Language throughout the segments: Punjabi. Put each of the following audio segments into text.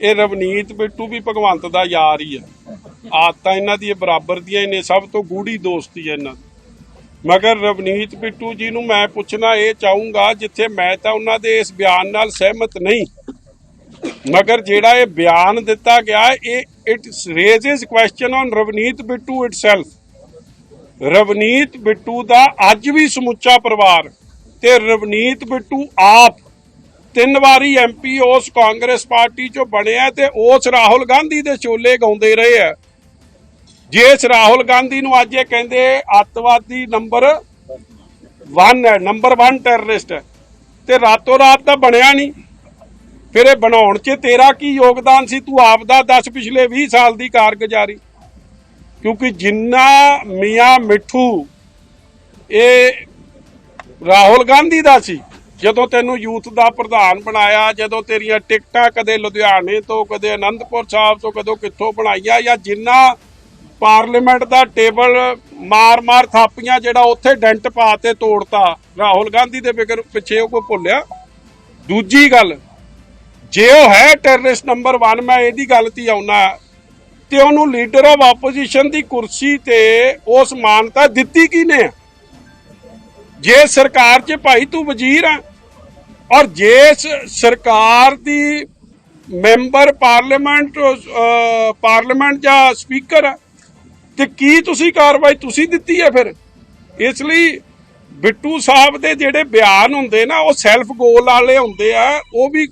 ਇਹ ਰਵਨੀਤ ਬਿੱਟੂ ਵੀ ਭਗਵੰਤ ਦਾ ਯਾਰ ਹੀ ਹੈ ਆਦਤਾਂ ਇਹਨਾਂ ਦੀ ਬਰਾਬਰ ਦੀਆਂ ਨੇ, ਸਭ ਤੋਂ ਗੂੜੀ ਦੋਸਤੀ ਹੈ ਇਹਨਾਂ ਦੀ। ਮਗਰ ਰਵਨੀਤ ਬਿੱਟੂ ਜੀ ਨੂੰ ਮੈਂ ਪੁੱਛਣਾ ਇਹ ਚਾਹੂੰਗਾ, ਜਿੱਥੇ ਮੈਂ ਤਾਂ ਉਹਨਾਂ ਦੇ ਇਸ ਬਿਆਨ ਨਾਲ ਸਹਿਮਤ ਨਹੀਂ। ਮਗਰ ਜਿਹੜਾ ਇਹ ਬਿਆਨ ਦਿੱਤਾ ਗਿਆ, ਇਹ it raises question on Ravneet Bittu itself Ravneet Bittu ਦਾ ਅੱਜ ਵੀ ਸਮੁੱਚਾ ਪਰਿਵਾਰ ਤੇ ਰਵਨੀਤ ਬਿੱਟੂ ਆਪ ਤਿੰਨ ਵਾਰੀ ਐਮਪੀ ਉਸ ਕਾਂਗਰਸ ਪਾਰਟੀ ਚੋਂ ਬਣਿਆ ਤੇ ਉਸ ਰਾਹੁਲ ਗਾਂਧੀ ਦੇ ਚੋਲੇ ਗਾਉਂਦੇ ਰਹੇ ਆ। ਜੇ ਰਾਹੁਲ ਗਾਂਧੀ ਨੂੰ ਅੱਜ ਇਹ ਕਹਿੰਦੇ ਅੱਤਵਾਦੀ ਨੰਬਰ 1 ਹੈ, ਨੰਬਰ 1 ਟੈਰਰਿਸਟ ਹੈ। ਤੇ ਰਾਤੋਂ ਰਾਤ ਤਾਂ ਬਣਿਆ ਨਹੀਂ। ਫਿਰ ਇਹ ਬਣਾਉਣ 'ਚ ਤੇਰਾ ਕੀ ਯੋਗਦਾਨ ਸੀ? ਤੂੰ ਆਪ ਦਾ ਦੱਸ ਪਿਛਲੇ 20 ਸਾਲ ਦੀ ਕਾਰਗੁਜ਼ਾਰੀ। ਕਿਉਂਕਿ ਜਿੰਨਾ ਮੀਆਂ ਮਿੱਠੂ ਇਹ ਰਾਹੁਲ ਗਾਂਧੀ ਦਾ ਸੀ ਜਦੋਂ ਤੈਨੂੰ ਯੂਥ ਦਾ ਪ੍ਰਧਾਨ ਬਣਾਇਆ, ਜਦੋਂ ਤੇਰੀਆਂ ਟਿਕਟਾਂ ਕਦੇ ਲੁਧਿਆਣੇ ਤੋਂ, ਕਦੇ ਅਨੰਦਪੁਰ ਸਾਹਿਬ ਤੋਂ, ਕਦੋਂ ਕਿੱਥੋਂ ਬਣਾਈਆਂ, ਜਾਂ ਜਿੰਨਾ ਪਾਰਲੀਮੈਂਟ ਦਾ ਟੇਬਲ ਮਾਰ-ਮਾਰ ਥਾਪੀਆਂ ਜਿਹੜਾ ਉੱਥੇ ਡੈਂਟ ਪਾ ਤੇ ਤੋੜਤਾ, ਰਾਹੁਲ ਗਾਂਧੀ ਦੇ ਫਿਕਰ ਪਿੱਛੇ ਉਹ ਕੋਈ ਭੁੱਲਿਆ? ਦੂਜੀ ਗੱਲ, ਜੇ ਉਹ ਹੈ ਟੈਰਰਿਸਟ ਨੰਬਰ 1 ਮੈਂ ਇਹਦੀ ਗੱਲ ਤੇ ਆਉਣਾ ਤੇ ਉਹਨੂੰ ਲੀਡਰ ਆਫ ਆਪੋਜੀਸ਼ਨ ਦੀ ਕੁਰਸੀ ਤੇ ਉਸ ਮਾਨਤਾ ਦਿੱਤੀ ਕਿਨੇ ਆ? ਜੇ ਸਰਕਾਰ 'ਚ ਭਾਈ ਤੂੰ ਵਜ਼ੀਰ ਆ ਔਰ ਜੇ ਸਰਕਾਰ ਦੀ ਮੈਂਬਰ ਪਾਰਲੀਮੈਂਟ ਪਾਰਲੀਮੈਂਟ ਜਾਂ ਸਪੀਕਰ ਹੈ, ਤੇ ਕੀ ਤੁਸੀਂ ਕਾਰਵਾਈ ਤੁਸੀਂ ਦਿੱਤੀ ਹੈ ਫਿਰ? ਇਸ ਲਈ ਬਿੱਟੂ ਸਾਹਿਬ ਦੇ ਜਿਹੜੇ ਬਿਆਨ ਹੁੰਦੇ ਨਾ, ਉਹ ਸੈਲਫ ਗੋਲ ਵਾਲੇ ਹੁੰਦੇ ਆ, ਉਹ ਵੀ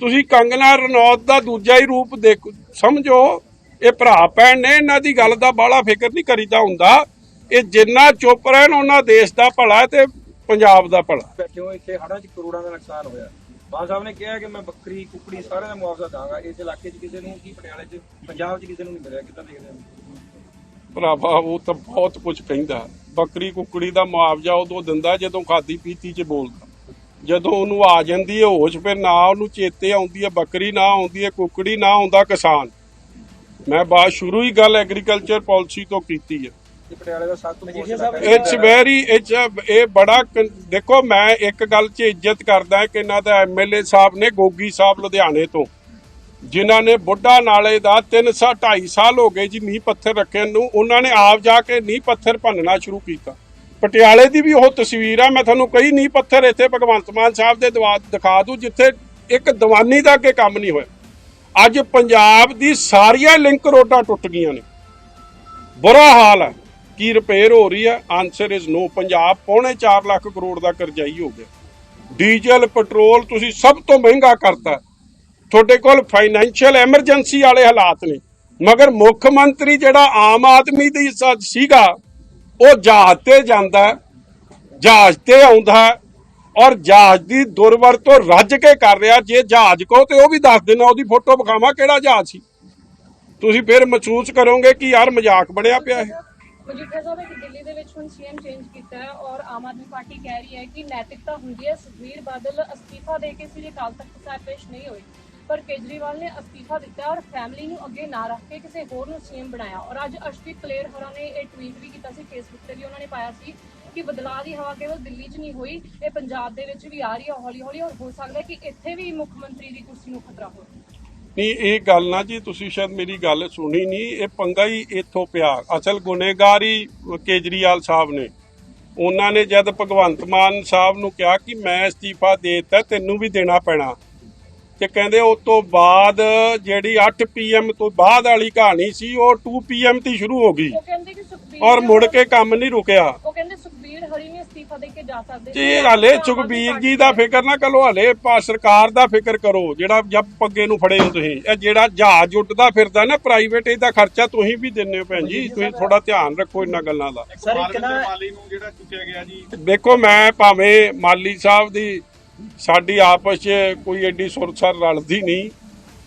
ਤੁਸੀਂ ਕੰਗਨਾ ਰਣੌਤ ਦਾ ਦੂਜਾ ਹੀ ਰੂਪ ਦੇਖੋ, ਸਮਝੋ। ਇਹ ਭਰਾ ਭੈਣ ਨੇ ਇਹਨਾਂ ਦੀ ਗੱਲ ਦਾ ਬਾਹਲਾ ਫਿਕਰ ਨਹੀਂ ਕਰੀਦਾ ਹੁੰਦਾ। ਇਹ ਜਿੰਨਾ ਚੁੱਪ ਰਹਿਣ, ਉਹਨਾਂ ਦੇਸ਼ ਦਾ ਭਲਾ ਤੇ ਪੰਜਾਬ ਦਾ ਭਲਾ। ਬੈਠੇ ਹੋ ਇੱਥੇ ਹੜ੍ਹਾਂ 'ਚ ਕਰੋੜਾਂ ਦਾ ਨੁਕਸਾਨ ਹੋਇਆ? ਮਾਨ ਸਾਹਿਬ ਨੇ ਕਿਹਾ ਕਿ ਮੈਂ ਬੱਕਰੀ ਕੁੱਕੜੀ ਸਾਰਿਆਂ ਦਾ ਮੁਆਵਜ਼ਾ ਦਾਂਗਾ। ਇਸ ਇਲਾਕੇ 'ਚ ਕਿਸੇ ਨੂੰ ਕੀ ਪਟਿਆਲੇ 'ਚ ਪੰਜਾਬ 'ਚ ਕਿਸੇ ਨੂੰ ਨਹੀਂ ਮਿਲਿਆ। ਕਿੱਦਾਂ ਦੇਖਦੇ ਹੋ? ਭਰਾਵਾ ਉਹ ਤਾਂ ਬਹੁਤ ਕੁਝ ਕਹਿੰਦਾ। ਬੱਕਰੀ ਕੁੱਕੜੀ ਦਾ ਮੁਆਵਜ਼ਾ ਉਦੋਂ ਦਿੰਦਾ ਜਦੋਂ ਖਾਦੀ ਪੀਤੀ 'ਚ ਬੋਲਦਾ। ਜਦੋਂ ਉਹਨੂੰ ਆ ਜਾਂਦੀ ਹੈ ਹੋਸ਼ ਫਿਰ ਨਾ ਉਹਨੂੰ ਚੇਤੇ ਆਉਂਦੀ ਹੈ ਬੱਕਰੀ ਨਾ ਆਉਂਦੀ ਹੈ ਕੁੱਕੜੀ ਨਾ ਆਉਂਦਾ ਕਿਸਾਨ। ਮੈਂ ਬਾਤ ਸ਼ੁਰੂ ਹੀ ਗੱਲ ਐਗਰੀਕਲਚਰ ਪਾਲਿਸੀ ਤੋਂ ਕੀਤੀ ਹੈ। ਇਹ ਪਟਿਆਲੇ ਦਾ ਸਭ ਤੋਂ ਇਟਸ ਵੈਰੀ ਇਟਸ ਇਹ ਬੜਾ ਕਨ- ਦੇਖੋ ਮੈਂ ਇੱਕ ਗੱਲ 'ਚ ਇੱਜ਼ਤ ਕਰਦਾ ਕਿ ਇਹਨਾਂ ਦਾ ਐਮਐਲਏ ਸਾਹਿਬ ਨੇ ਗੋਗੀ ਸਾਹਿਬ ਲੁਧਿਆਣੇ ਤੋਂ ਜਿਨ੍ਹਾਂ ਨੇ ਬੁੱਢਾ ਨਾਲੇ ਦਾ 3 ਸਾ 2.5 ਸਾਲ ਹੋ ਗਏ ਜੀ ਨੀਂਹ ਪੱਥਰ ਰੱਖਣ ਨੂੰ ਉਹਨਾਂ ਨੇ ਆਪ ਜਾ ਕੇ ਨੀਂਹ ਪੱਥਰ ਭੰਨਣਾ ਸ਼ੁਰੂ ਕੀਤਾ। ਪਟਿਆਲੇ ਦੀ ਵੀ ਉਹ ਤਸਵੀਰ ਆ ਮੈਂ ਤੁਹਾਨੂੰ ਕਈ ਨੀਂਹ ਪੱਥਰ ਇੱਥੇ ਭਗਵੰਤ ਮਾਨ ਸਾਹਿਬ ਦੇ ਦਵਾ ਦਿਖਾ ਦੂੰ ਜਿੱਥੇ ਇੱਕ ਦੀਵਾਨੀ ਦਾ ਅੱਗੇ ਕੰਮ ਨਹੀਂ ਹੋਇਆ। ਅੱਜ ਪੰਜਾਬ ਦੀ ਸਾਰੀਆਂ ਲਿੰਕ ਰੋਡਾਂ ਟੁੱਟ ਗਈਆਂ ਨੇ। ਬੁਰਾ ਹਾਲ ਹੈ। ਕੀ ਰਿਪੇਅਰ ਹੋ ਰਹੀ ਹੈ? ਆਨਸਰ ਇਜ਼ ਨੋ ਪੰਜਾਬ ਪੌਣੇ 4 ਲੱਖ ਕਰੋੜ ਦਾ ਕਰਜ਼ਾਈ ਹੋ ਗਿਆ। ਡੀਜ਼ਲ ਪੈਟਰੋਲ ਤੁਸੀਂ ਸਭ ਤੋਂ ਮਹਿੰਗਾ ਕਰਤਾ। ਤੁਹਾਡੇ ਕੋਲ ਫਾਈਨੈਂਸ਼ੀਅਲ ਐਮਰਜੈਂਸੀ ਵਾਲੇ ਹਾਲਾਤ ਨੇ। ਮਗਰ ਮੁੱਖ ਮੰਤਰੀ ਜਿਹੜਾ ਆਮ ਆਦਮੀ ਦੀ ਸੀਗਾ, ਉਹ ਜਹਾਜ਼ ਤੇ ਜਾਂਦਾ ਜਹਾਜ਼ ਤੇ ਆਉਂਦਾ ਔਰ ਜਹਾਜ਼ ਦੀ ਦੁਰਵਰਤੋਂ ਰੱਜ ਕੇ ਕਰ ਰਿਹਾ। ਜੇ ਜਹਾਜ਼ ਕੋ ਤੇ ਉਹ ਵੀ ਦੱਸ ਦੇਣਾ ਉਹਦੀ ਫੋਟੋ ਵਿਖਾਵਾਂ ਕਿਹੜਾ ਜਹਾਜ਼ ਸੀ। ਤੁਸੀਂ ਫਿਰ ਮਹਿਸੂਸ ਕਰੋਗੇ ਕਿ ਯਾਰ ਮਜ਼ਾਕ ਬਣਿਆ ਪਿਆ ਹੈ ਮਜੀਠੀਆ ਸਾਹਿਬ ਇੱਕ ਦਿੱਲੀ ਦੇ ਵਿੱਚ ਹੁਣ ਸੀਐਮ ਚੇਂਜ ਕੀਤਾ ਹੈ ਔਰ ਆਮ ਆਦਮੀ ਪਾਰਟੀ ਕਹਿ ਰਹੀ ਹੈ ਕਿ ਨੈਤਿਕਤਾ ਹੁੰਦੀ ਹੈ। ਸੁਖਬੀਰ ਬਾਦਲ ਅਸਤੀਫਾ ਦੇ ਕੇ ਸੀ ਅਕਾਲ ਤਖਤ ਸਾਹਿਬ ਪੇਸ਼ ਨਹੀਂ ਹੋਏ, ਪਰ ਕੇਜਰੀਵਾਲ ਨੇ ਅਸਤੀਫਾ ਦਿੱਤਾ ਔਰ ਫੈਮਿਲੀ ਨੂੰ ਅੱਗੇ ਨਾ ਰੱਖ ਕੇ ਕਿਸੇ ਹੋਰ ਨੂੰ ਸੀਐਮ ਬਣਾਇਆ। ਔਰ ਅੱਜ ਅਸ਼ਵਿਤ ਕਲੇਰ ਹੋਰਾਂ ਨੇ ਇਹ ਟਵੀਟ ਵੀ ਕੀਤਾ ਸੀ ਫੇਸਬੁੱਕ ਤੇ ਵੀ ਉਹਨਾਂ ਨੇ ਪਾਇਆ ਸੀ ਕਿ ਬਦਲਾਅ ਦੀ ਹਵਾ ਕੇਵਲ ਦਿੱਲੀ 'ਚ ਨਹੀਂ ਹੋਈ, ਇਹ ਪੰਜਾਬ ਦੇ ਵਿੱਚ ਵੀ ਆ ਰਹੀ ਹੈ ਹੌਲੀ ਹੌਲੀ ਔਰ ਹੋ ਸਕਦਾ ਕਿ ਇੱਥੇ ਵੀ ਮੁੱਖ ਮੰਤਰੀ ਦੀ ਕੁਰਸੀ ਨੂੰ ਖਤਰਾ ਹੋਵੇ। ਨਹੀਂ ਇਹ ਗੱਲ ਨਾ ਜੀ ਤੁਸੀਂ ਸ਼ਾਇਦ ਮੇਰੀ ਗੱਲ ਸੁਣੀ ਨਹੀਂ ਇਹ ਪੰਗਾ ਹੀ ਇੱਥੋਂ ਪਿਆ। ਅਸਲ ਗੁਨੇਗਾਰ ਹੀ ਕੇਜਰੀਵਾਲ ਸਾਹਿਬ ਨੇ। ਉਹਨਾਂ ਨੇ ਜਦ ਭਗਵੰਤ ਮਾਨ ਸਾਹਿਬ ਨੂੰ ਕਿਹਾ ਕਿ ਮੈਂ ਅਸਤੀਫਾ ਦੇ ਦਿੱਤਾ ਤੈਨੂੰ ਵੀ ਦੇਣਾ ਪੈਣਾ। ਤੇ ਕਹਿੰਦੇ ਉਸ ਤੋਂ ਬਾਅਦ ਜਿਹੜੀ 8 ਪੀਐਮ ਤੋਂ ਬਾਅਦ ਵਾਲੀ ਕਹਾਣੀ ਸੀ ਉਹ 2 ਪੀਐਮ ਤੇ ਸ਼ੁਰੂ ਹੋ ਗਈ। ਔਰ ਮੁੜ ਕੇ ਕੰਮ ਨਹੀਂ ਰੁਕਿਆ ਉਹ ਕਹਿੰਦੇ ਸੁਖਬੀਰ ਹਰੀ ਨੇ ਅਸਤੀਫਾ ਦੇ ਕੇ ਜਾ ਸਕਦੇ ਜੀ ਹਲੇ ਸੁਖਬੀਰ ਜੀ ਦਾ ਫਿਕਰ ਨਾ ਕਰੋ ਹਲੇ ਪਾ ਸਰਕਾਰ ਦਾ ਫਿਕਰ ਕਰੋ ਜਿਹੜਾ ਜੱਬ ਪੱਗੇ ਨੂੰ ਫੜੇ ਹੋ ਤੁਸੀਂ। ਇਹ ਜਿਹੜਾ ਜਹਾਜ਼ ਉੱਡਦਾ ਫਿਰਦਾ ਨਾ ਪ੍ਰਾਈਵੇਟ ਇਹਦਾ ਖਰਚਾ ਤੁਸੀਂ ਵੀ ਦਿੰਦੇ ਹੋ ਭੈਣ ਜੀ ਤੁਸੀਂ ਥੋੜਾ ਧਿਆਨ ਰੱਖੋ ਇਹਨਾਂ ਗੱਲਾਂ ਦਾ। ਸਰ ਇੱਕ ਨਾ ਮਾਲੀ ਨੂੰ ਜਿਹੜਾ ਚੁੱਕਿਆ ਗਿਆ ਜੀ। ਦੇਖੋ ਮੈਂ ਭਾਵੇਂ ਮਾਲੀ ਸਾਹਿਬ ਦੀ ਸਾਡੀ ਆਪਸ 'ਚ ਕੋਈ ਐਡੀ ਸੁਰਸਰ ਰਲਦੀ ਨਹੀਂ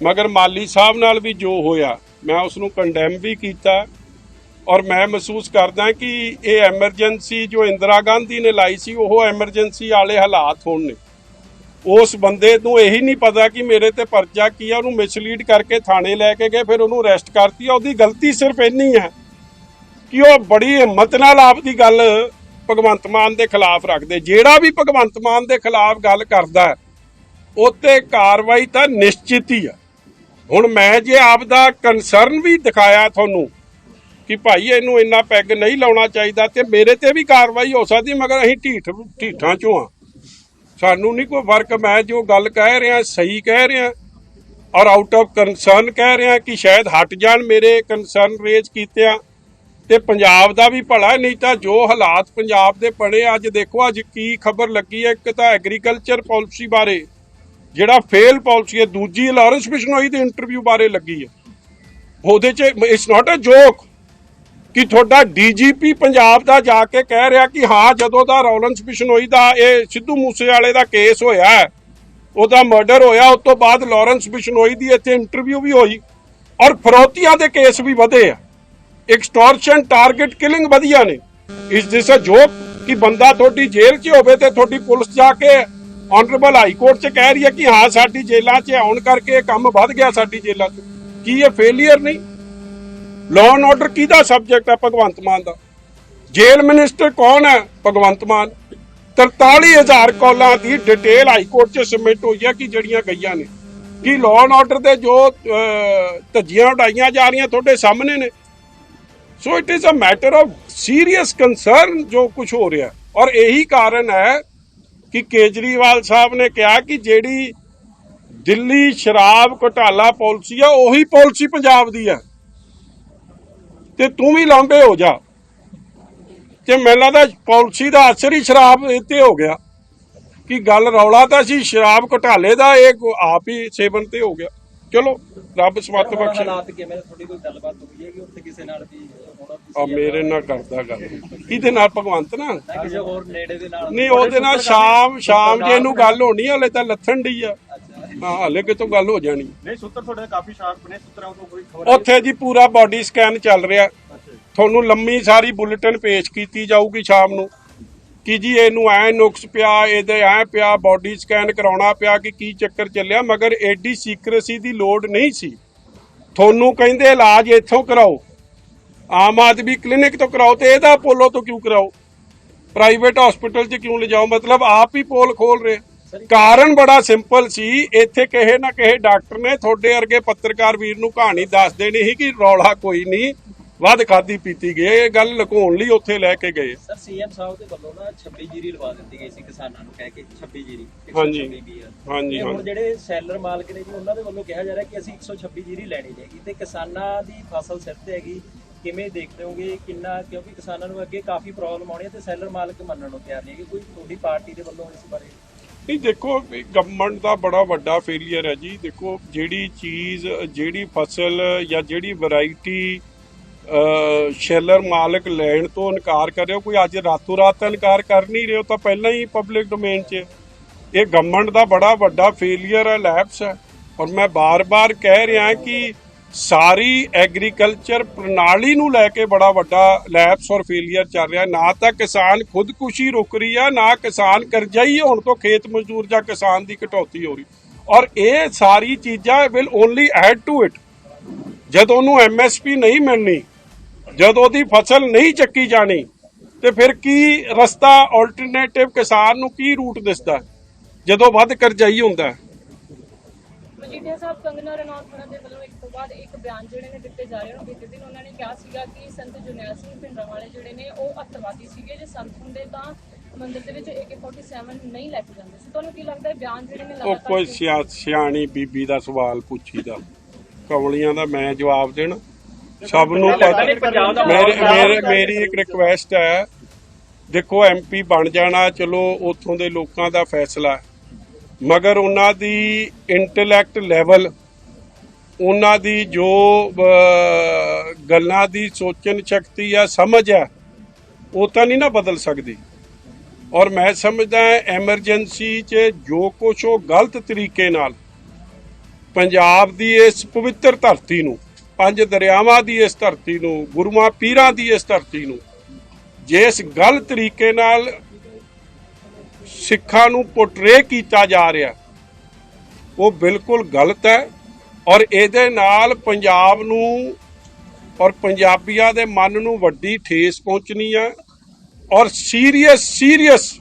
ਮਗਰ ਮਾਲੀ ਸਾਹਿਬ ਨਾਲ ਵੀ ਜੋ ਹੋਇਆ ਮੈਂ ਉਸ ਨੂੰ ਕੰਡੈਮ ਵੀ ਕੀਤਾ। ਔਰ ਮੈਂ ਮਹਿਸੂਸ ਕਰਦਾ ਕਿ ਇਹ ਐਮਰਜੈਂਸੀ ਜੋ ਇੰਦਰਾ ਗਾਂਧੀ ਨੇ ਲਾਈ ਸੀ ਉਹ ਐਮਰਜੈਂਸੀ ਵਾਲੇ ਹਾਲਾਤ ਹੋਣ ਨੇ। ਉਸ ਬੰਦੇ ਨੂੰ ਇਹੀ ਨਹੀਂ ਪਤਾ ਕਿ ਮੇਰੇ ਤੇ ਪਰਚਾ ਕੀ ਆ ਉਹਨੂੰ ਮਿਸਲੀਡ ਕਰਕੇ ਥਾਣੇ ਲੈ ਕੇ ਗਏ ਫਿਰ ਉਹਨੂੰ ਅਰੈਸਟ ਕਰਤੀ ਆ। ਉਹਦੀ ਗਲਤੀ ਸਿਰਫ ਇੰਨੀ ਹੈ ਕਿ ਉਹ ਬੜੀ ਹਿੰਮਤ ਨਾਲ ਆਪਦੀ ਗੱਲ ਭਗਵੰਤ ਮਾਨ ਦੇ ਖਿਲਾਫ ਰੱਖਦੇ। ਜਿਹੜਾ ਵੀ ਭਗਵੰਤ ਮਾਨ ਦੇ ਖਿਲਾਫ ਗੱਲ ਕਰਦਾ ਹੈ, ਉਹ ਤੇ ਕਾਰਵਾਈ ਤਾਂ ਨਿਸ਼ਚਿਤ ਹੀ ਆ। ਹੁਣ ਮੈਂ ਜੇ ਆਪ ਦਾ ਕੰਸਰਨ ਵੀ ਦਿਖਾਇਆ ਤੁਹਾਨੂੰ ਕਿ ਭਾਈ ਇਹਨੂੰ ਇੰਨਾ ਪੈਗ ਨਹੀਂ ਲਾਉਣਾ ਚਾਹੀਦਾ ਤੇ ਮੇਰੇ ਤੇ ਵੀ ਕਾਰਵਾਈ ਹੋ ਸਕਦੀ, ਮਗਰ ਅਸੀਂ ਢੀਠ, ਢੀਠਾਂ ਚੋਂ ਆ। ਸਾਨੂੰ ਨਹੀਂ ਕੋਈ ਫ਼ਰਕ, ਮੈਂ ਜੋ ਗੱਲ ਕਹਿ ਰਿਹਾ, ਸਹੀ ਕਹਿ ਰਿਹਾ ਔਰ ਆਊਟ ਆਫ ਕੰਸਰਨ ਕਹਿ ਰਿਹਾ ਕਿ ਸ਼ਾਇਦ ਹਟ ਜਾਣ ਮੇਰੇ ਕੰਸਰਨ ਰੇਜ ਕੀਤਿਆਂ ਤੇ ਪੰਜਾਬ ਦਾ ਵੀ ਭਲਾ, ਨਹੀਂ ਤਾਂ ਜੋ ਹਾਲਾਤ ਪੰਜਾਬ ਦੇ ਬਣੇ ਅੱਜ ਦੇਖੋ, ਅੱਜ ਕੀ ਖਬਰ ਲੱਗੀ ਹੈ, ਇੱਕ ਤਾਂ ਐਗਰੀਕਲਚਰ ਪਾਲਿਸੀ ਬਾਰੇ, ਜਿਹੜਾ ਫੇਲ ਪਾਲਿਸੀ ਹੈ, ਦੂਜੀ ਲਾਰੈਂਸ ਬਿਸ਼ਨੋਈ ਦੇ ਇੰਟਰਵਿਊ ਬਾਰੇ ਲੱਗੀ ਹੈ। ਉਹਦੇ ਚ ਇਟਸ ਨਾਟ ਅ ਜੋਕ ਕਿ ਤੁਹਾਡਾ ਡੀਜੀਪੀ ਪੰਜਾਬ ਦਾ ਜਾ ਕੇ ਕਹਿ ਰਿਹਾ ਕਿ ਹਾਂ, ਜਦੋਂ ਦਾ ਰੌਲੈਂਸ ਬਿਸ਼ਨੋਈ ਦਾ ਇਹ ਸਿੱਧੂ ਮੂਸੇਵਾਲੇ ਦਾ ਕੇਸ ਹੋਇਆ ਉਹਦਾ ਮਰਡਰ ਹੋਇਆ, ਉਸ ਤੋਂ ਬਾਅਦ ਲਾਰੈਂਸ ਬਿਸ਼ਨੋਈ ਦੀ ਇੱਥੇ ਇੰਟਰਵਿਊ ਵੀ ਹੋਈ ਔਰ ਫਰੋਤੀਆਂ ਦੇ ਕੇਸ ਵੀ ਵਧੇ ਆ। ਐਕਸਟੋਰਸ਼ਨ ਟਾਰਗੇਟ ਕਿਲਿੰਗ ਵਧੀਆ ਨੇ। ਇਸ ਦਿਸ ਅ ਜੋਕ ਕਿ ਬੰਦਾ ਤੁਹਾਡੀ ਜੇਲ੍ਹ 'ਚ ਹੋਵੇ ਤੇ ਤੁਹਾਡੀ ਪੁਲਿਸ ਜਾ ਕੇ ਆਨਰੇਬਲ ਹਾਈ ਕੋਰਟ 'ਚ ਕਹਿ ਰਹੀ ਹੈ ਕਿ ਹਾਂ, ਸਾਡੀ ਜੇਲ੍ਹਾਂ 'ਚ ਆਉਣ ਕਰਕੇ ਇਹ ਕੰਮ ਵੱਧ ਗਿਆ ਸਾਡੀ ਜੇਲ੍ਹਾਂ 'ਚ। ਕੀ ਇਹ ਫੇਲਿਅਰ ਨਹੀਂ? ਲਾਅ ਐਂਡ ਆਰਡਰ ਕਿਹਦਾ ਸਬਜੈਕਟ ਹੈ ਭਗਵੰਤ ਮਾਨ ਦਾ? ਜੇਲ੍ਹ ਮਿਨਿਸਟਰ ਕੌਣ ਹੈ ਭਗਵੰਤ ਮਾਨ? 43000 ਕਾਲਾਂ ਦੀ ਡਿਟੇਲ ਹਾਈ ਕੋਰਟ 'ਚ ਸਬਮਿਟ ਹੋਈ ਹੈ ਕਿ ਜਿਹੜੀਆਂ ਗਈਆਂ ਨੇ। ਕਿ ਲਾਅ ਐਂਡ ਆਰਡਰ ਦੇ ਜੋ ਧੱਜੀਆਂ ਉਡਾਈਆਂ ਜਾ ਰਹੀਆਂ ਤੁਹਾਡੇ ਸਾਹਮਣੇ ਨੇ? So it is a matter of serious concern ਜੋ ਕੁਝ ਹੋ ਰਿਹਾ। ਔਰ ਇਹੀ ਕਾਰਨ ਹੈ ਕਿ ਕੇਜਰੀਵਾਲ ਸਾਹਿਬ ਨੇ ਕਿਹਾ ਕਿ ਜਿਹੜੀ ਦਿੱਲੀ ਸ਼ਰਾਬ ਘੁਟਾਲਾ ਪਾਲਿਸੀ ਆ, ਉਹੀ ਪਾਲਿਸੀ ਪੰਜਾਬ ਦੀ ਆ। ਤੇ ਤੂੰ ਵੀ ਲਾਂਬੇ ਹੋ ਜਾ। ਤੇ ਮੈਨੂੰ ਲੱਗਦਾ ਪਾਲਿਸੀ ਦਾ ਅਸਰ ਹੀ ਸ਼ਰਾਬ ਇੱਥੇ ਹੋ ਗਿਆ। ਕਿ ਗੱਲ ਰੌਲਾ ਤਾਂ ਸੀ ਸ਼ਰਾਬ ਘੁਟਾਲੇ ਦਾ ਇਹ ਆਪ ਹੀ ਸੇਵਨ ਤੇ ਹੋ ਗਿਆ। ਚਲੋ ਰੱਬ ਸਮਤ ਬਖਸ਼ੇ। ਹਾਲਾਤ ਕਿਵੇਂ? ਤੁਹਾਡੀ ਕੋਈ ਗੱਲਬਾਤ ਹੋਈ ਹੈ ਕਿ ਉੱਥੇ ਕਿਸੇ ਨਾਲ ਵੀ ਹੁਣ ਆ ਮੇਰੇ ਨਾਲ ਕਰਦਾ ਗੱਲ। ਕਿਹਦੇ ਨਾਲ? ਭਗਵੰਤ ਨਾਲ? ਕਿਸੇ ਹੋਰ ਨੇੜੇ ਦੇ ਨਾਲ। ਨਹੀਂ ਉਹਦੇ ਨਾਲ ਸ਼ਾਮ ਸ਼ਾਮ ਜੇ ਇਹਨੂੰ ਗੱਲ ਹੋਣੀ ਹਲੇ ਤਾਂ ਲੱਥਣ ਡਈ ਆ। ਹਾਂ ਹਲੇ ਕਿਤੋਂ ਗੱਲ ਹੋ ਜਾਣੀ। ਨਹੀਂ ਸੂਤਰ ਤੁਹਾਡੇ ਕਾਫੀ ਸ਼ਾਰਪ ਨੇ ਸੂਤਰਾਂ ਤੋਂ ਕੋਈ ਖਬਰ ਉੱਥੇ ਜੀ ਪੂਰਾ ਬਾਡੀ ਸਕੈਨ ਚੱਲ ਰਿਹਾ। ਤੁਹਾਨੂੰ ਲੰਮੀ ਸਾਰੀ ਬੁਲੇਟਿਨ ਪੇਸ਼ ਕੀਤੀ ਜਾਊਗੀ ਸ਼ਾਮ ਨੂੰ। ਕਿ ਜੀ ਇਹਨੂੰ ਐ ਨੁਕਸ ਪਿਆ ਇਹਦੇ ਐ ਪਿਆ ਬਾਡੀ ਸਕੈਨ ਕਰਾਉਣਾ ਪਿਆ ਕਿ ਕੀ ਚੱਕਰ ਚੱਲਿਆ ਮਗਰ ਐਡੀ ਸੀਕ੍ਰੇਸੀ ਦੀ ਲੋੜ ਨਹੀਂ ਸੀ। ਤੁਹਾਨੂੰ ਕਹਿੰਦੇ ਇਲਾਜ ਇੱਥੋਂ ਕਰਾਓ। ਆਮ ਆਦਮੀ ਕਲੀਨਿਕ ਤੋਂ ਕਰਾਓ ਤੇ ਇਹਦਾ ਅਪੋਲੋ ਤੋਂ ਕਿਉਂ ਕਰਾਓ? ਪ੍ਰਾਈਵੇਟ ਹਸਪੀਟਲ 'ਚ ਕਿਉਂ ਲਿਜਾਓ? ਮਤਲਬ ਆਪ ਹੀ ਪੋਲ ਖੋਲ ਰਹੇ। ਕਾਰਨ ਬੜਾ ਸਿੰਪਲ ਸੀ ਇੱਥੇ ਕਿਸੇ ਨਾ ਕਿਸੇ ਡਾਕਟਰ ਨੇ ਤੁਹਾਡੇ ਵਰਗੇ ਪੱਤਰਕਾਰ ਵੀਰ ਨੂੰ ਕਹਾਣੀ ਦੱਸ ਦੇਣੀ ਸੀ ਕਿ ਰੌਲਾ ਕੋਈ ਨਹੀਂ ਵੱਧ ਖਾਦੀ ਪੀਤੀ ਗਈ ਇਹ ਗੱਲ ਲੁਕਾਉਣ ਲਈ ਉੱਥੇ ਲੈ ਕੇ ਗਏ ਸਰ ਸੀਐਮ ਸਾਹਿਬ ਦੇ ਵੱਲੋਂ ਨਾ 26 ਜੀਰੀ ਲਵਾ ਦਿੱਤੀ ਗਈ ਸੀ ਕਿਸਾਨਾਂ ਨੂੰ ਕਹਿ ਕੇ 26 ਜੀਰੀ 126 ਹਾਂਜੀ। ਹਾਂਜੀ, ਹੁਣ। ਜਿਹੜੇ ਸੈਲਰ ਮਾਲਕ ਨੇ ਜੀ ਉਹਨਾਂ ਦੇ ਵੱਲੋਂ ਕਿਹਾ ਜਾ ਰਿਹਾ ਕਿ ਅਸੀਂ 126 ਜੀਰੀ ਲੈਣੀ ਹੈਗੀ ਤੇ ਕਿਸਾਨਾਂ ਦੀ ਫਸਲ ਸਿਰ ਤੇ ਹੈਗੀ ਕਿਵੇਂ ਦੇਖਦੇ ਹੋਗੇ ਕਿੰਨਾ ਕਿਉਂਕਿ ਕਿਸਾਨਾਂ ਨੂੰ ਅੱਗੇ ਕਾਫੀ ਪ੍ਰੋਬਲਮ ਆਉਣੀ ਹੈ ਤੇ ਸੈਲਰ ਮਾਲਕ ਮੰਨਣ ਨੂੰ ਤਿਆਰ ਨਹੀਂ ਹੈਗੇ ਕੋਈ ਤੁਹਾਡੀ ਪਾਰਟੀ ਦੇ ਵੱਲੋਂ ਇਸ ਬਾਰੇ ਨਹੀਂ, ਦੇਖੋ ਗਵਰਨਮੈਂਟ ਦਾ ਬੜਾ ਵੱਡਾ ਫੇਲਿਅਰ ਹੈ ਜੀ। ਦੇਖੋ, ਜਿਹੜੀ ਚੀਜ਼, ਜਿਹੜੀ ਫਸਲ ਜਾਂ ਜਿਹੜੀ ਵੈਰਾਈਟੀ ਸ਼ੈਲਰ ਮਾਲਕ ਲੈਣ ਤੋਂ ਇਨਕਾਰ ਕਰ ਰਿਹਾ ਕੋਈ ਅੱਜ ਰਾਤੋਂ ਰਾਤ ਇਨਕਾਰ ਕਰ ਨਹੀਂ ਰਿਹਾ, ਉਹ ਤਾਂ ਪਹਿਲਾਂ ਹੀ ਪਬਲਿਕ ਡੋਮੇਨ 'ਚ ਇਹ ਗਵਰਨਮੈਂਟ ਦਾ ਬੜਾ ਵੱਡਾ ਫੇਲਿਅਰ ਹੈ ਲੈਪਸ ਹੈ। ਔਰ ਮੈਂ ਬਾਰ-ਬਾਰ ਕਹਿ ਰਿਹਾ ਕਿ ਸਾਰੀ ਐਗਰੀਕਲਚਰ ਪ੍ਰਣਾਲੀ ਨੂੰ ਲੈ ਕੇ ਬੜਾ ਵੱਡਾ ਲੈਪਸ ਔਰ ਫੇਲੀਅਰ ਚੱਲ ਰਿਹਾ। ਨਾ ਤਾਂ ਕਿਸਾਨ ਖੁਦਕੁਸ਼ੀ ਰੁਕ ਰਹੀ ਹੈ ਨਾ ਕਿਸਾਨ ਕਰਜ਼ਾਈ ਹੋਣ ਤੋਂ ਖੇਤ ਮਜ਼ਦੂਰ ਜਾਂ ਕਿਸਾਨ ਦੀ ਕਟੌਤੀ ਹੋ ਰਹੀ। ਔਰ ਇਹ ਸਾਰੀ ਚੀਜ਼ਾਂ will only add to it ਜਦ ਉਹਨੂੰ ਐਮਐਸਪੀ ਨਹੀਂ ਮਿਲਣੀ, ਜਦ ਉਹਦੀ ਫਸਲ ਨਹੀਂ ਚੱਕੀ ਜਾਣੀ, ਤੇ ਫਿਰ ਕੀ ਰਸਤਾ ਆਲਟਰਨੇਟਿਵ ਕਿਸਾਨ ਨੂੰ ਕੀ ਰੂਟ ਦਿਸਦਾ? ਜਦੋਂ ਵੱਧ ਕਰਜ਼ਾਈ ਹੁੰਦਾ ਮਜੀਠੀਆ ਸਾਹਿਬ ਕੰਗਨਾ ਰਣੌਤ ਹੋਣਾ ਦੇ ਵੱਲੋਂ ਇੱਕ ਤੋਂ ਬਾਅਦ ਇੱਕ ਬਿਆਨ ਜਿਹੜੇ ਨੇ ਦਿੱਤੇ ਜਾ ਰਹੇ ਨੇ ਬੀਤੇ ਦਿਨ ਉਹਨਾਂ ਨੇ ਕਿਹਾ ਸੀਗਾ ਕਿ ਸੰਤ ਜੁਨੈਲ ਸਿੰਘ ਭਿੰਡਰਾਂ ਵਾਲੇ ਜਿਹੜੇ ਨੇ ਉਹ ਅੱਤਵਾਦੀ ਸੀਗੇ। ਜੇ ਸੰਤ ਹੁੰਦੇ ਤਾਂ ਮੰਦਿਰ ਦੇ ਵਿੱਚ AK47 ਨਹੀਂ ਲੈ ਕੇ ਜਾਂਦੇ ਸੀ। ਤੁਹਾਨੂੰ ਕੀ ਲੱਗਦਾ ਹੈ ਬਿਆਨ ਜਿਹੜੇ ਨੇ ਉਹ ਲਗਾਤਾਰ ਕੋਈ ਸਿਆ- ਸਿਆਣੀ ਬੀਬੀ ਦਾ ਸਵਾਲ ਪੁੱਛੀਦਾ। ਕਵਲੀਆਂ ਦਾ ਮੈਂ ਜਵਾਬ ਦੇਣਾ। ਸਭ ਨੂੰ ਪਤਾ ਮੇਰੇ ਮੇਰੇ ਮੇਰੀ ਇੱਕ ਰਿਕੁਐਸਟ ਹੈ। ਦੇਖੋ ਐਮਪੀ ਬਣ ਜਾਣਾ ਚਲੋ ਉੱਥੋਂ ਦੇ ਲੋਕਾਂ ਦਾ ਫੈਸਲਾ ਹੈ। ਮਗਰ ਉਹਨਾਂ ਦੀ ਇੰਟੈਲੈਕਟ ਲੈਵਲ ਉਹਨਾਂ ਦੀ ਜੋ ਗੱਲਾਂ ਦੀ ਸੋਚਣ ਸ਼ਕਤੀ ਆ ਸਮਝ ਹੈ, ਉਹ ਤਾਂ ਨਹੀਂ ਨਾ ਬਦਲ ਸਕਦੀ। ਔਰ ਮੈਂ ਸਮਝਦਾ ਐਮਰਜੈਂਸੀ 'ਚ ਜੋ ਕੁਛ ਉਹ ਗਲਤ ਤਰੀਕੇ ਨਾਲ, ਪੰਜਾਬ ਦੀ ਇਸ ਪਵਿੱਤਰ ਧਰਤੀ ਨੂੰ, ਪੰਜ ਦਰਿਆਵਾਂ ਦੀ ਇਸ ਧਰਤੀ ਨੂੰ, ਗੁਰੂਆਂ ਪੀਰਾਂ ਦੀ ਇਸ ਧਰਤੀ ਨੂੰ ਜਿਸ ਗਲਤ ਤਰੀਕੇ ਨਾਲ ਸਿੱਖਾਂ ਨੂੰ ਪੋਰਟਰੇ ਕੀਤਾ ਜਾ ਰਿਹਾ। ਉਹ ਬਿਲਕੁਲ ਗਲਤ ਹੈ ਔਰ ਇਹਦੇ ਨਾਲ ਪੰਜਾਬ ਨੂੰ ਔਰ ਪੰਜਾਬੀਆਂ ਦੇ ਮਨ ਨੂੰ ਵੱਡੀ ਠੇਸ ਪਹੁੰਚਣੀ ਹੈ ਔਰ ਸੀਰੀਅਸ ਸੀਰੀਅਸ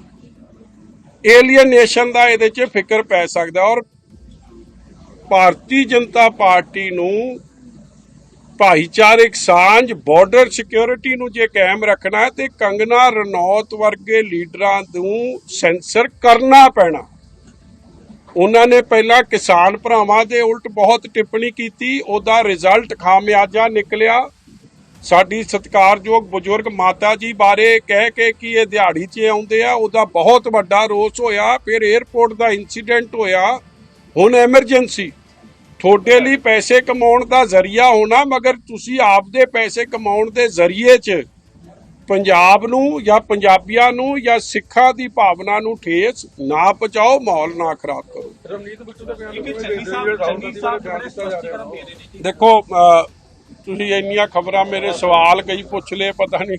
ਏਲੀਅਨੇਸ਼ਨ ਦਾ ਇਹਦੇ 'ਚ ਫਿਕਰ ਪੈ ਸਕਦਾ ਔਰ ਭਾਰਤੀ ਜਨਤਾ ਪਾਰਟੀ ਨੂੰ ਭਾਈਚਾਰਕ ਸਾਂਝ ਬਾਰਡਰ ਸਿਕਿਉਰਿਟੀ ਨੂੰ ਜੇ ਕਾਇਮ ਰੱਖਣਾ ਹੈ, ਤੇ ਕੰਗਨਾ ਰਣੌਤ ਵਰਗੇ ਲੀਡਰਾਂ ਨੂੰ ਸੈਂਸਰ ਕਰਨਾ ਪੈਣਾ। ਉਹਨਾਂ ਨੇ ਪਹਿਲਾਂ ਕਿਸਾਨ ਭਰਾਵਾਂ ਦੇ ਉਲਟ ਬਹੁਤ ਟਿੱਪਣੀ ਕੀਤੀ, ਉਹਦਾ ਰਿਜ਼ਲਟ ਖਾਮਿਆਜਾ ਨਿਕਲਿਆ। ਸਾਡੀ ਸਤਿਕਾਰਯੋਗ ਬਜ਼ੁਰਗ ਮਾਤਾ ਜੀ ਬਾਰੇ ਕਹਿ ਕੇ ਕਿ ਇਹ ਦਿਹਾੜੀ 'ਚ ਆਉਂਦੇ ਆ, ਉਹਦਾ ਬਹੁਤ ਵੱਡਾ ਰੋਸ ਹੋਇਆ, ਫਿਰ 에ਅਰਪੋਰਟ ਦਾ ਇਨਸੀਡੈਂਟ ਹੋਇਆ, ਹੁਣ ਐਮਰਜੈਂਸੀ ਤੁਹਾਡੇ ਲਈ ਪੈਸੇ ਕਮਾਉਣ ਦਾ ਜ਼ਰੀਆ ਹੋਣਾ ਮਗਰ ਤੁਸੀਂ ਆਪਦੇ ਪੈਸੇ ਕਮਾਉਣ ਦੇ ਜ਼ਰੀਏ 'ਚ ਪੰਜਾਬ ਨੂੰ ਜਾਂ ਪੰਜਾਬੀਆਂ ਨੂੰ ਜਾਂ ਸਿੱਖਾਂ ਦੀ ਭਾਵਨਾ ਨੂੰ ਠੇਸ ਨਾ ਪਹੁੰਚਾਓ ਮਾਹੌਲ ਨਾ ਖਰਾਬ ਕਰੋ। ਬਿੱਟੂ ਦੇ ਬਿਆਨ ਦੇਖੋ ਤੁਸੀਂ ਇੰਨੀਆਂ ਖਬਰਾਂ ਮੇਰੇ ਸਵਾਲ ਕਈ ਪੁੱਛ ਲਏ ਪਤਾ ਨਹੀਂ